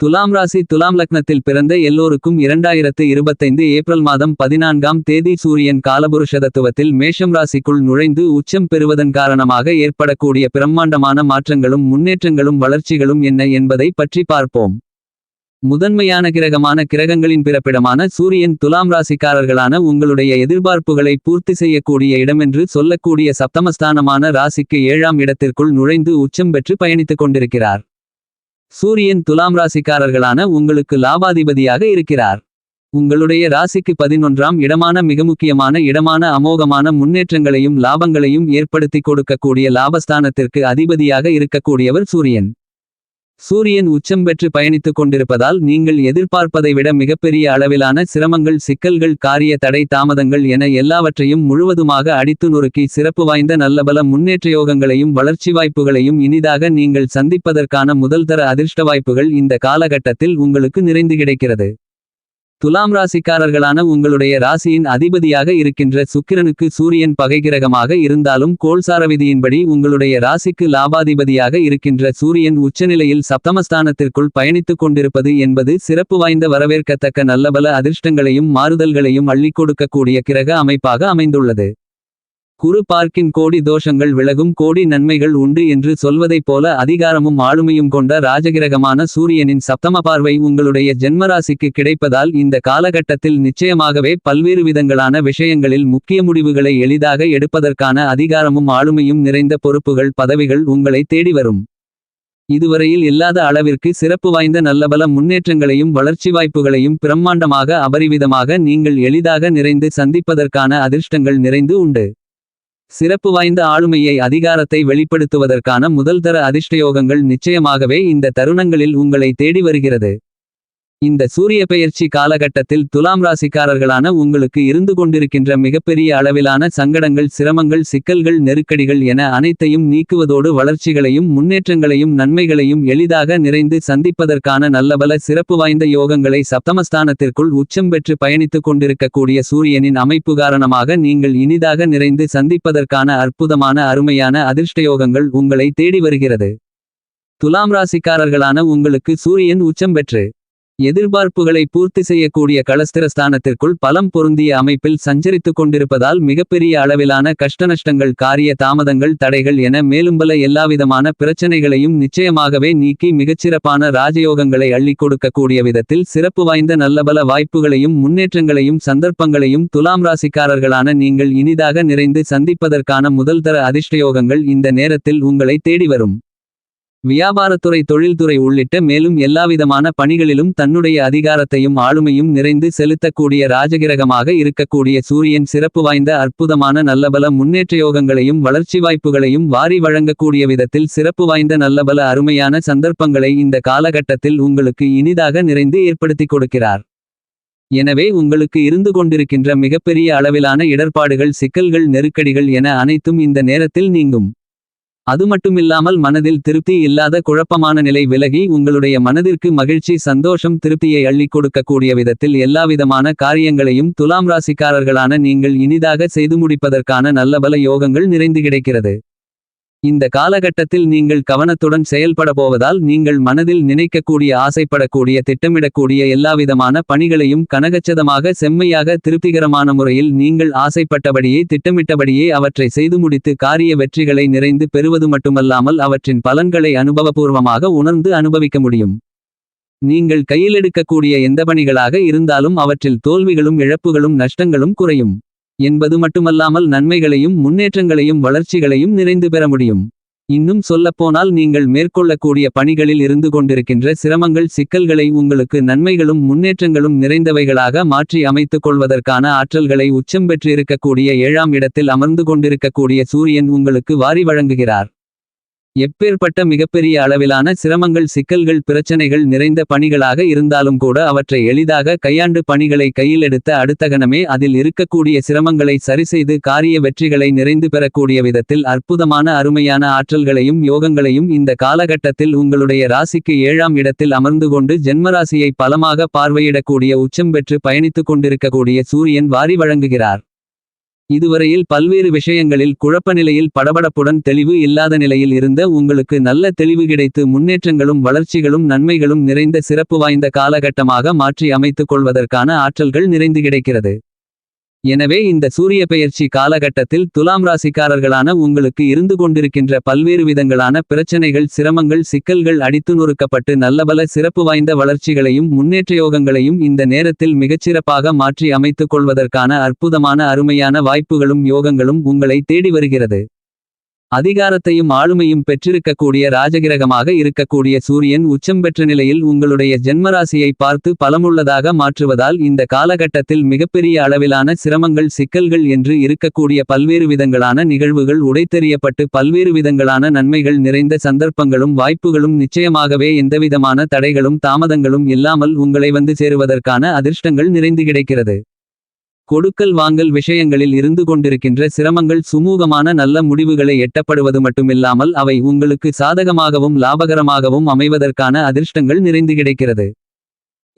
துலாம் ராசி துலாம் லக்னத்தில் பிறந்த எல்லோருக்கும் இரண்டாயிரத்து இருபத்தைந்து ஏப்ரல் மாதம் பதினான்காம் தேதி சூரியன் காலபுருஷதத்துவத்தில் மேஷம் ராசிக்குள் நுழைந்து உச்சம் பெறுவதன் காரணமாக ஏற்படக்கூடிய பிரம்மாண்டமான மாற்றங்களும் முன்னேற்றங்களும் வளர்ச்சிகளும் என்ன என்பதை பற்றி பார்ப்போம். முதன்மையான கிரகமான கிரகங்களின் பிறப்பிடமான சூரியன் துலாம் ராசிக்காரர்களான உங்களுடைய எதிர்பார்ப்புகளை பூர்த்தி செய்யக்கூடிய இடமென்று சொல்லக்கூடிய சப்தமஸ்தானமான ராசிக்கு ஏழாம் இடத்திற்குள் நுழைந்து உச்சம் பெற்று பயணித்துக் கொண்டிருக்கிறார். சூரியன் துலாம் ராசிக்காரர்களான உங்களுக்கு லாபாதிபதியாக இருக்கிறார். உங்களுடைய ராசிக்கு பதினொன்றாம் இடமான மிக முக்கியமான இடமான அமோகமான முன்னேற்றங்களையும் லாபங்களையும் ஏற்படுத்தி கொடுக்கக்கூடிய லாபஸ்தானத்திற்கு அதிபதியாக இருக்கக்கூடியவர் சூரியன். சூரியன் உச்சம் பெற்று பயணித்துக் கொண்டிருப்பதால் நீங்கள் எதிர்பார்ப்பதை விட மிகப்பெரிய அளவிலான சிரமங்கள் சிக்கல்கள் காரிய தடை தாமதங்கள் என எல்லாவற்றையும் முழுவதுமாக அடித்து நொறுக்கி சிறப்பு வாய்ந்த நல்லபல முன்னேற்ற யோகங்களையும் வளர்ச்சி வாய்ப்புகளையும் இனிதாக நீங்கள் சந்திப்பதற்கான முதல்தர அதிர்ஷ்ட வாய்ப்புகள் இந்த காலகட்டத்தில் உங்களுக்கு நிறைந்து கிடைக்கிறது. துலாம் ராசிக்காரர்களான உங்களுடைய ராசியின் அதிபதியாக இருக்கின்ற சுக்கிரனுக்கு சூரியன் பகைகிரகமாக இருந்தாலும் கோல்சார விதியின்படி உங்களுடைய ராசிக்கு லாபாதிபதியாக இருக்கின்ற சூரியன் உச்சநிலையில் சப்தமஸ்தானத்திற்குள் பயணித்துக் கொண்டிருப்பது என்பது சிறப்பு வாய்ந்த வரவேற்கத்தக்க நல்லபல அதிர்ஷ்டங்களையும் மாறுதல்களையும் அள்ளிக் கொடுக்கக்கூடிய கிரக அமைப்பாக அமைந்துள்ளது. குரு பார்க்கின் கோடி தோஷங்கள் விலகும் கோடி நன்மைகள் உண்டு என்று சொல்வதைப் போல அதிகாரமும் ஆளுமையும் கொண்ட ராஜகிரகமான சூரியனின் சப்தம பார்வை உங்களுடைய ஜென்மராசிக்கு கிடைப்பதால் இந்த காலகட்டத்தில் நிச்சயமாகவே பல்வேறு விதங்களான விஷயங்களில் முக்கிய முடிவுகளை எளிதாக எடுப்பதற்கான அதிகாரமும் ஆளுமையும் நிறைந்த பொறுப்புகள் பதவிகள் உங்களை தேடி வரும். இதுவரையில் இல்லாத அளவிற்கு சிறப்பு வாய்ந்த நல்லபல முன்னேற்றங்களையும் வளர்ச்சி வாய்ப்புகளையும் பிரம்மாண்டமாக அபரிவிதமாக நீங்கள் எளிதாக நிறைந்து சந்திப்பதற்கான அதிர்ஷ்டங்கள் நிறைந்து உண்டு. சிறப்பு வாய்ந்த ஆளுமையை அதிகாரத்தை வெளிப்படுத்துவதற்கான முதல்தர அதிர்ஷ்டயோகங்கள் நிச்சயமாகவே இந்த தருணங்களில் உங்களை தேடி வருகிறது. இந்த சூரிய பெயர்ச்சி காலகட்டத்தில் துலாம் ராசிக்காரர்களான உங்களுக்கு இருந்து கொண்டிருக்கின்ற மிகப்பெரிய அளவிலான சங்கடங்கள் சிரமங்கள் சிக்கல்கள் நெருக்கடிகள் என அனைத்தையும் நீக்குவதோடு வளர்ச்சிகளையும் முன்னேற்றங்களையும் நன்மைகளையும் எளிதாக நிறைந்து சந்திப்பதற்கான நல்லபல சிறப்பு வாய்ந்த யோகங்களை சப்தமஸ்தானத்திற்குள் உச்சம் பெற்று பயணித்துக் கொண்டிருக்கக்கூடிய சூரியனின் அமைப்பு காரணமாக நீங்கள் இனிதாக நிறைந்து சந்திப்பதற்கான அற்புதமான அருமையான அதிர்ஷ்டயோகங்கள் உங்களை தேடி வருகிறது. துலாம் ராசிக்காரர்களான உங்களுக்கு சூரியன் உச்சம் பெற்று எதிர்பார்ப்புகளை பூர்த்தி செய்யக்கூடிய களஸ்திரஸ்தானத்திற்குள் பலம் பொருந்திய அமைப்பில் சஞ்சரித்துக் கொண்டிருப்பதால் மிகப்பெரிய அளவிலான கஷ்டநஷ்டங்கள் காரிய தாமதங்கள் தடைகள் என மேலும்பல எல்லாவிதமான பிரச்சனைகளையும் நிச்சயமாகவே நீக்கி மிகச்சிறப்பான ராஜயோகங்களை அள்ளி கொடுக்கக்கூடிய விதத்தில் சிறப்பு வாய்ந்த நல்லபல வாய்ப்புகளையும் முன்னேற்றங்களையும் சந்தர்ப்பங்களையும் துலாம் ராசிக்காரர்களான நீங்கள் இனிதாக நிறைந்து சந்திப்பதற்கான முதல்தர அதிர்ஷ்டயோகங்கள் இந்த நேரத்தில் உங்களை தேடி வரும். வியாபாரத்துறை தொழில்துறை உள்ளிட்ட மேலும் எல்லாவிதமான பணிகளிலும் தன்னுடைய அதிகாரத்தையும் ஆளுமையும் நிறைந்து செலுத்தக்கூடிய ராஜகிரகமாக இருக்கக்கூடிய சூரியன் சிறப்பு வாய்ந்த அற்புதமான நல்லபல முன்னேற்றயோகங்களையும் வளர்ச்சி வாய்ப்புகளையும் வாரி வழங்கக்கூடிய விதத்தில் சிறப்பு வாய்ந்த நல்லபல அருமையான சந்தர்ப்பங்களை இந்த காலகட்டத்தில் உங்களுக்கு இனிதாக நிறைந்து ஏற்படுத்திக் கொடுக்கிறார். எனவே உங்களுக்கு இருந்து கொண்டிருக்கின்ற மிகப்பெரிய அளவிலான இடர்பாடுகள் சிக்கல்கள் நெருக்கடிகள் என அனைத்தும் இந்த நேரத்தில் நீங்கும். அது மட்டுமில்லாமல் மனதில் திருப்தி இல்லாத குழப்பமான நிலை விலகி உங்களுடைய மனதிற்கு மகிழ்ச்சி சந்தோஷம் திருப்தியை அள்ளிக் கொடுக்கக்கூடிய விதத்தில் எல்லாவிதமான காரியங்களையும் துலாம் ராசிக்காரர்களான நீங்கள் இனிதாக செய்து முடிப்பதற்கான நல்லபல யோகங்கள் நிறைந்து கிடைக்கிறது. இந்த காலகட்டத்தில் நீங்கள் கவனத்துடன் செயல்பட போவதால் நீங்கள் மனதில் நினைக்கக்கூடிய ஆசைப்படக்கூடிய திட்டமிடக்கூடிய எல்லாவிதமான பணிகளையும் கனகச்சதமாக செம்மையாக திருப்திகரமான முறையில் நீங்கள் ஆசைப்பட்டபடியே திட்டமிட்டபடியே அவற்றை செய்து முடித்து காரிய வெற்றிகளை நிறைந்து பெறுவது மட்டுமல்லாமல் அவற்றின் பலன்களை அனுபவபூர்வமாக உணர்ந்து அனுபவிக்க முடியும். நீங்கள் கையிலெடுக்கக்கூடிய எந்த பணிகளாக இருந்தாலும் அவற்றில் தோல்விகளும் இழப்புகளும் நஷ்டங்களும் குறையும். என்பது மட்டுமல்லாமல் நன்மைகளையும் முன்னேற்றங்களையும் வளர்ச்சிகளையும் நிறைந்து பெற முடியும். இன்னும் சொல்லப்போனால் நீங்கள் மேற்கொள்ளக்கூடிய பணிகளில் இருந்து கொண்டிருக்கின்ற சிரமங்கள் சிக்கல்களை உங்களுக்கு நன்மைகளும் முன்னேற்றங்களும் நிறைந்தவைகளாக மாற்றி அமைத்துக் கொள்வதற்கான ஆற்றல்களை உச்சம் பெற்றிருக்கக்கூடிய ஏழாம் இடத்தில் அமர்ந்து கொண்டிருக்கக்கூடிய சூரியன் உங்களுக்கு வாரி வழங்குகிறார். எப்பேற்பட்ட மிகப்பெரிய அளவிலான சிரமங்கள் சிக்கல்கள் பிரச்சனைகள் நிறைந்த பணிகளாக இருந்தாலும் கூட அவற்றை எளிதாக கையாண்டு பணிகளை கையில் எடுத்த அடுத்த கணமே அதில் இருக்கக்கூடிய சிரமங்களை சரிசெய்து காரிய வெற்றிகளை நிறைந்து பெறக்கூடிய விதத்தில் அற்புதமான அருமையான ஆற்றல்களையும் யோகங்களையும் இந்த காலகட்டத்தில் உங்களுடைய ராசிக்கு ஏழாம் இடத்தில் அமர்ந்து கொண்டு ஜென்மராசியை பலமாக பார்வையிடக்கூடிய உச்சம் பெற்று பயணித்துக் கொண்டிருக்கக்கூடிய சூரியன் வாரி வழங்குகிறார். இதுவரையில் பல்வேறு விஷயங்களில் குழப்ப நிலையில் படபடப்புடன் தெளிவு இல்லாத நிலையில் இருந்த உங்களுக்கு நல்ல தெளிவு கிடைத்து முன்னேற்றங்களும் வளர்ச்சிகளும் நன்மைகளும் நிறைந்த சிறப்பு வாய்ந்த காலகட்டமாக மாற்றி அமைத்துக் கொள்வதற்கான ஆற்றல்கள் நிறைந்து கிடைக்கிறது. எனவே இந்த சூரிய பெயர்ச்சி காலகட்டத்தில் துலாம் ராசிக்காரர்களான உங்களுக்கு இருந்து கொண்டிருக்கின்ற பல்வேறு விதங்களான பிரச்சனைகள் சிரமங்கள் சிக்கல்கள் அடித்து நொறுக்கப்பட்டு நல்லபல சிறப்பு வாய்ந்த வளர்ச்சிகளையும் முன்னேற்ற யோகங்களையும் இந்த நேரத்தில் மிகச்சிறப்பாக மாற்றி அமைத்துக் கொள்வதற்கான அற்புதமான அருமையான வாய்ப்புகளும் யோகங்களும் உங்களை தேடி வருகிறது. அதிகாரத்தையும் ஆளுமையும் பெற்றிருக்கக்கூடிய ராஜகிரகமாக இருக்கக்கூடிய சூரியன் உச்சம் பெற்ற நிலையில் உங்களுடைய ஜென்மராசியை பார்த்து பலமுள்ளதாக மாற்றுவதால் இந்த காலகட்டத்தில் மிகப்பெரிய அளவிலான சிரமங்கள் சிக்கல்கள் என்று இருக்கக்கூடிய பல்வேறு விதங்களான நிகழ்வுகள் உடைத்தெறியப்பட்டு பல்வேறு விதங்களான நன்மைகள் நிறைந்த சந்தர்ப்பங்களும் வாய்ப்புகளும் நிச்சயமாகவே எந்தவிதமான தடைகளும் தாமதங்களும் இல்லாமல் உங்களை வந்து சேருவதற்கான அதிர்ஷ்டங்கள் நிறைந்து கிடைக்கிறது. கொடுக்கல் வாங்கல் விஷயங்களில் இருந்து கொண்டிருக்கின்ற சிரமங்கள் சுமூகமான நல்ல முடிவுகளை எட்டப்படுவது மட்டுமில்லாமல் அவை உங்களுக்கு சாதகமாகவும் லாபகரமாகவும் அமைவதற்கான அதிர்ஷ்டங்கள் நிறைந்து கிடைக்கிறது.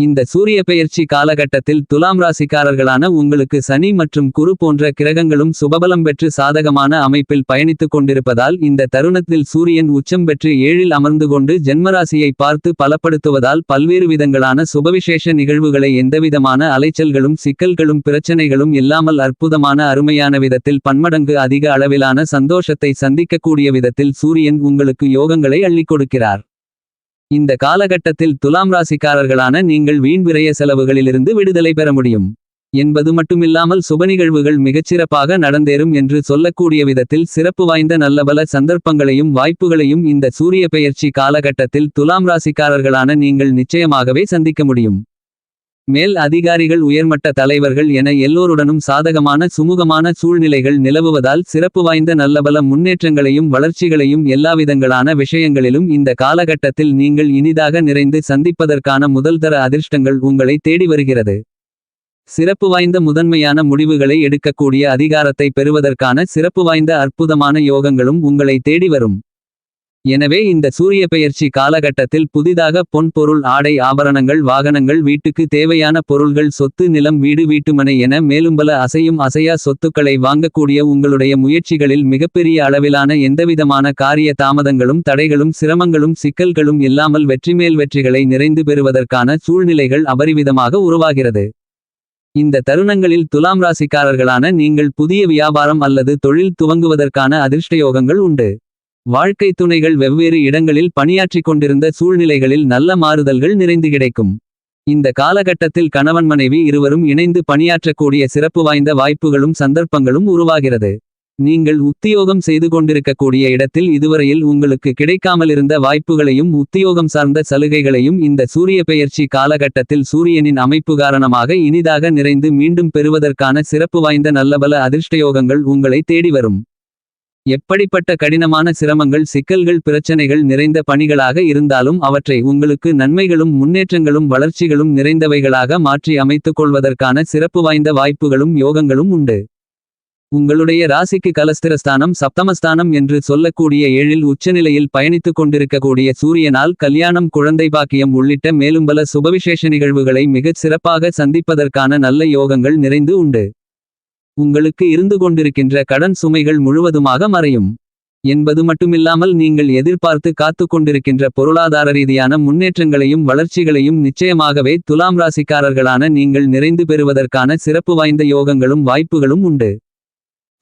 இந்த சூரிய பெயர்ச்சி காலகட்டத்தில் துலாம் ராசிக்காரர்களான உங்களுக்கு சனி மற்றும் குரு போன்ற கிரகங்களும் சுபபலம் பெற்று சாதகமான அமைப்பில் பயணித்துக் கொண்டிருப்பதால் இந்த தருணத்தில் சூரியன் உச்சம் பெற்று ஏழில் அமர்ந்து கொண்டு ஜென்மராசியை பார்த்து பலப்படுத்துவதால் பல்வேறு விதங்களான சுபவிசேஷ நிகழ்வுகளை எந்தவிதமான அலைச்சல்களும் சிக்கல்களும் பிரச்சனைகளும் இல்லாமல் அற்புதமான அருமையான விதத்தில் பன்மடங்கு அதிக அளவிலான சந்தோஷத்தை சந்திக்கக்கூடிய விதத்தில் சூரியன் உங்களுக்கு யோகங்களை அள்ளிக் கொடுக்கிறார். இந்த காலகட்டத்தில் துலாம் ராசிக்காரர்களான நீங்கள் வீண் விரய செலவுகளிலிருந்து விடுதலை பெற முடியும். என்பது மட்டுமில்லாமல் சுபநிகழ்வுகள் மிகச்சிறப்பாக நடந்தேறும் என்று சொல்லக்கூடிய விதத்தில் சிறப்பு வாய்ந்த நல்லபல சந்தர்ப்பங்களையும் வாய்ப்புகளையும் இந்த சூரிய பெயர்ச்சி காலகட்டத்தில் துலாம் ராசிக்காரர்களான நீங்கள் நிச்சயமாகவே சந்திக்க முடியும். மேல் அதிகாரிகள் உயர்மட்ட தலைவர்கள் என எல்லோருடனும் சாதகமான சுமூகமான சூழ்நிலைகள் நிலவுவதால் சிறப்பு வாய்ந்த நல்லபல முன்னேற்றங்களையும் வளர்ச்சிகளையும் எல்லாவிதங்களான விஷயங்களிலும் இந்த காலகட்டத்தில் நீங்கள் இனிதாக நிறைந்து சந்திப்பதற்கான முதல்தர அதிர்ஷ்டங்கள் உங்களை தேடி வருகிறது. சிறப்பு வாய்ந்த முதன்மையான முடிவுகளை எடுக்கக்கூடிய அதிகாரத்தை பெறுவதற்கான சிறப்பு வாய்ந்த அற்புதமான யோகங்களும் உங்களை தேடி வரும். எனவே இந்த சூரிய பெயர்ச்சி காலகட்டத்தில் புதிதாக பொன் பொருள் ஆடை ஆபரணங்கள் வாகனங்கள் வீட்டுக்கு தேவையான பொருள்கள் சொத்து நிலம் வீடு வீட்டுமனை என மேலும் பல அசையும் அசையா சொத்துக்களை வாங்கக்கூடிய உங்களுடைய முயற்சிகளில் மிகப்பெரிய அளவிலான எந்தவிதமான காரிய தாமதங்களும் தடைகளும் சிரமங்களும் சிக்கல்களும் இல்லாமல் வெற்றிமேல் வெற்றிகளை நிறைந்து பெறுவதற்கான சூழ்நிலைகள் அபரிவிதமாக உருவாகிறது. இந்த தருணங்களில் துலாம் ராசிக்காரர்களான நீங்கள் புதிய வியாபாரம் அல்லது தொழில் துவங்குவதற்கான அதிர்ஷ்டயோகங்கள் உண்டு. வாழ்க்கை துணைகள் வெவ்வேறு இடங்களில் பணியாற்றிக் கொண்டிருந்த சூழ்நிலைகளில் நல்ல மாறுதல்கள் நிறைந்து கிடைக்கும். இந்த காலகட்டத்தில் கணவன் மனைவி இருவரும் இணைந்து பணியாற்றக்கூடிய சிறப்பு வாய்ந்த வாய்ப்புகளும் சந்தர்ப்பங்களும் உருவாகிறது. நீங்கள் உத்தியோகம் செய்து கொண்டிருக்கக்கூடிய இடத்தில் இதுவரையில் உங்களுக்கு கிடைக்காமலிருந்த வாய்ப்புகளையும் உத்தியோகம் சார்ந்த சலுகைகளையும் இந்த சூரிய பெயர்ச்சி காலகட்டத்தில் சூரியனின் அமைப்பு காரணமாக இனிதாக நிறைந்து மீண்டும் பெறுவதற்கான சிறப்பு வாய்ந்த நல்லபல அதிர்ஷ்டயோகங்கள் உங்களை தேடி வரும். எப்படிப்பட்ட கடினமான சிரமங்கள் சிக்கல்கள் பிரச்சனைகள் நிறைந்த பணிகளாக இருந்தாலும் அவற்றை உங்களுக்கு நன்மைகளும் முன்னேற்றங்களும் வளர்ச்சிகளும் நிறைந்தவைகளாக மாற்றி அமைத்துக் கொள்வதற்கான சிறப்பு வாய்ந்த வாய்ப்புகளும் யோகங்களும் உண்டு. உங்களுடைய ராசிக்கு கலஸ்திரஸ்தானம் சப்தமஸ்தானம் என்று சொல்லக்கூடிய ஏழில் உச்சநிலையில் பயணித்துக் கொண்டிருக்கக்கூடிய சூரியனால் கல்யாணம் குழந்தை பாக்கியம் உள்ளிட்ட மேலும் பல சுபவிசேஷ நிகழ்வுகளை மிகச் சிறப்பாக சந்திப்பதற்கான நல்ல யோகங்கள் நிறைந்து உண்டு. உங்களுக்கு இருந்து கொண்டிருக்கின்ற கடன் சுமைகள் முழுவதுமாக மறையும். என்பது மட்டுமில்லாமல் நீங்கள் எதிர்பார்த்து காத்து கொண்டிருக்கின்ற பொருளாதார ரீதியான முன்னேற்றங்களையும் வளர்ச்சிகளையும் நிச்சயமாகவே துலாம் ராசிக்காரர்களான நீங்கள் நிறைந்து பெறுவதற்கான சிறப்பு வாய்ந்த யோகங்களும் வாய்ப்புகளும் உண்டு.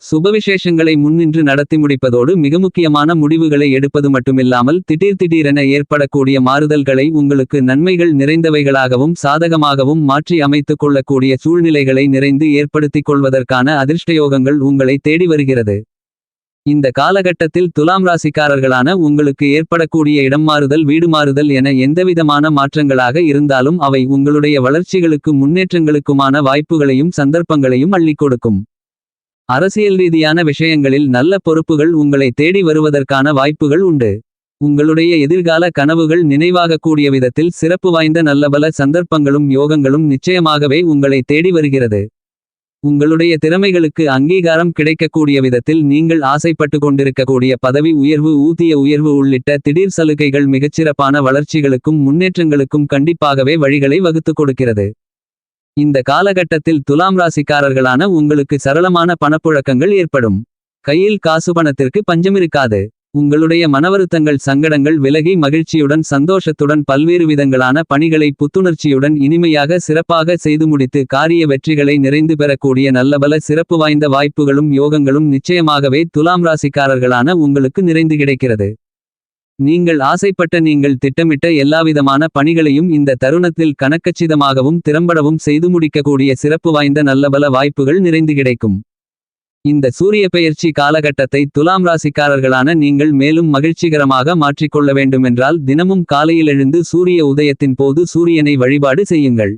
சுபவிசேஷங்களை முன்னின்று நடத்தி முடிப்பதோடு மிக முக்கியமான முடிவுகளை எடுப்பது மட்டுமில்லாமல் திடீர் திடீரென ஏற்படக்கூடிய மாறுதல்களை உங்களுக்கு நன்மைகள் நிறைந்தவைகளாகவும் சாதகமாகவும் மாற்றி அமைத்துக் கொள்ளக்கூடிய சூழ்நிலைகளை நிறைந்து ஏற்படுத்திக் கொள்வதற்கான அதிர்ஷ்டயோகங்கள் உங்களை தேடி வருகிறது. இந்த காலகட்டத்தில் துலாம் ராசிக்காரர்களான உங்களுக்கு ஏற்படக்கூடிய இடம் மாறுதல் வீடு மாறுதல் என எந்தவிதமான மாற்றங்களாக இருந்தாலும் அவை உங்களுடைய வளர்ச்சிகளுக்கு முன்னேற்றங்களுக்குமான வாய்ப்புகளையும் சந்தர்ப்பங்களையும் அள்ளிக் கொடுக்கும். அரசியல் ரீதியான விஷயங்களில் நல்ல பொறுப்புகள் உங்களை தேடி வருவதற்கான வாய்ப்புகள் உண்டு. உங்களுடைய எதிர்கால கனவுகள் நினைவாகக்கூடிய விதத்தில் சிறப்பு வாய்ந்த நல்லபல சந்தர்ப்பங்களும் யோகங்களும் நிச்சயமாகவே உங்களை தேடி வருகிறது. உங்களுடைய திறமைகளுக்கு அங்கீகாரம் கிடைக்கக்கூடிய விதத்தில் நீங்கள் ஆசைப்பட்டு கொண்டிருக்கக்கூடிய பதவி உயர்வு ஊதிய உயர்வு உள்ளிட்ட திடீர் சலுகைகள் மிகச்சிறப்பான வளர்ச்சிகளுக்கும் முன்னேற்றங்களுக்கும் கண்டிப்பாகவே வழிகளை வகுத்துக் கொடுக்கிறது. இந்த காலகட்டத்தில் துலாம் ராசிக்காரர்களான உங்களுக்கு சரளமான பணப்புழக்கங்கள் ஏற்படும். கையில் காசு பணத்திற்கு பஞ்சமிருக்காது. உங்களுடைய மனவருத்தங்கள் சங்கடங்கள் விலகி மகிழ்ச்சியுடன் சந்தோஷத்துடன் பல்வேறு விதங்களான பணிகளை புத்துணர்ச்சியுடன் இனிமையாக சிறப்பாக செய்து முடித்து காரிய வெற்றிகளை நிறைந்து பெறக்கூடிய நல்லபல சிறப்பு வாய்ந்த வாய்ப்புகளும் யோகங்களும் நிச்சயமாகவே துலாம் ராசிக்காரர்களான உங்களுக்கு நிறைந்து கிடைக்கிறது. நீங்கள் ஆசைப்பட்ட நீங்கள் திட்டமிட்ட எல்லாவிதமான பணிகளையும் இந்த தருணத்தில் கணக்கச்சிதமாகவும் திறம்படவும் செய்து முடிக்கக்கூடிய சிறப்பு வாய்ந்த நல்லபல வாய்ப்புகள் நிறைந்து கிடைக்கும். இந்த சூரிய பெயர்ச்சி காலகட்டத்தை துலாம் ராசிக்காரர்களான நீங்கள் மேலும் மகிழ்ச்சிகரமாக மாற்றிக்கொள்ள வேண்டுமென்றால் தினமும் காலையில் எழுந்து சூரிய உதயத்தின் போது சூரியனை வழிபாடு செய்யுங்கள்.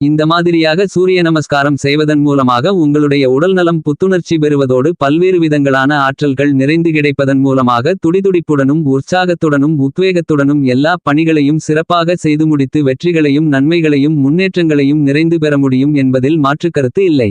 இந்த மாதிரியாக சூரிய நமஸ்காரம் செய்வதன் மூலமாக உங்களுடைய உடல்நலம் புத்துணர்ச்சி பெறுவதோடு பல்வேறு விதங்களான ஆற்றல்கள் நிறைந்து கிடைப்பதன் மூலமாக துடிதுடிப்புடனும் உற்சாகத்துடனும் உத்வேகத்துடனும் எல்லா பணிகளையும் சிறப்பாக செய்து முடித்து வெற்றிகளையும் நன்மைகளையும் முன்னேற்றங்களையும் நிறைந்து பெற முடியும் என்பதில் மாற்றுக்கருத்து இல்லை.